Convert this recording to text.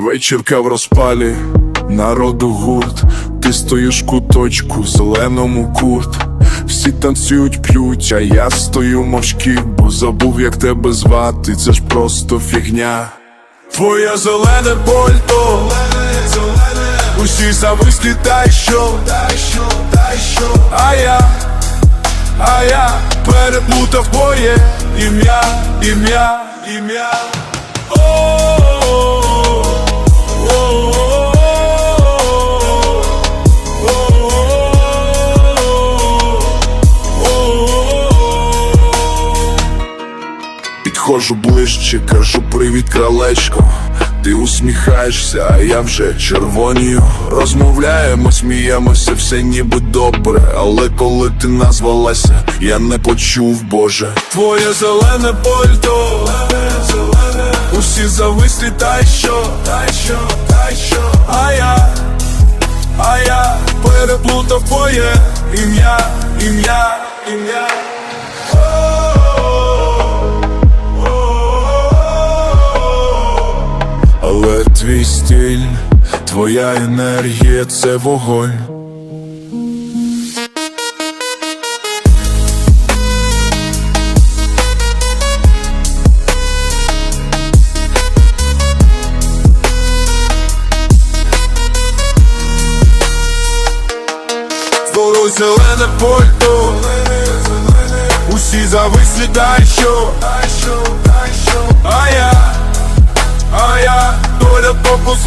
вечірка в розпалі, народу гурт, ти стоїш куточку, зеленому курт. Всі танцюють, п'ють, а я стою мовчки, бо забув, як тебе звати, це ж просто фігня. Твоє зелене пальто, усі завислі, та й що, а я, а я переплутав твоє ім'я, ім'я, ім'я. Підходжу ближче, кажу привіт, кралечко. Ти усміхаєшся, а я вже червонію. Розмовляємо, сміємося, все ніби добре. Але коли ти назвалася, я не почув, Боже. Твоє зелене пальто, усі завислі, та й що, та й що, та й що, а я, а я переплутав твоє ім'я, ім'я, ім'я. Твій стиль, твоя енергія це вогонь. Здорово зелене пальто. Усі завислі, та й що, та й що, та й що, а я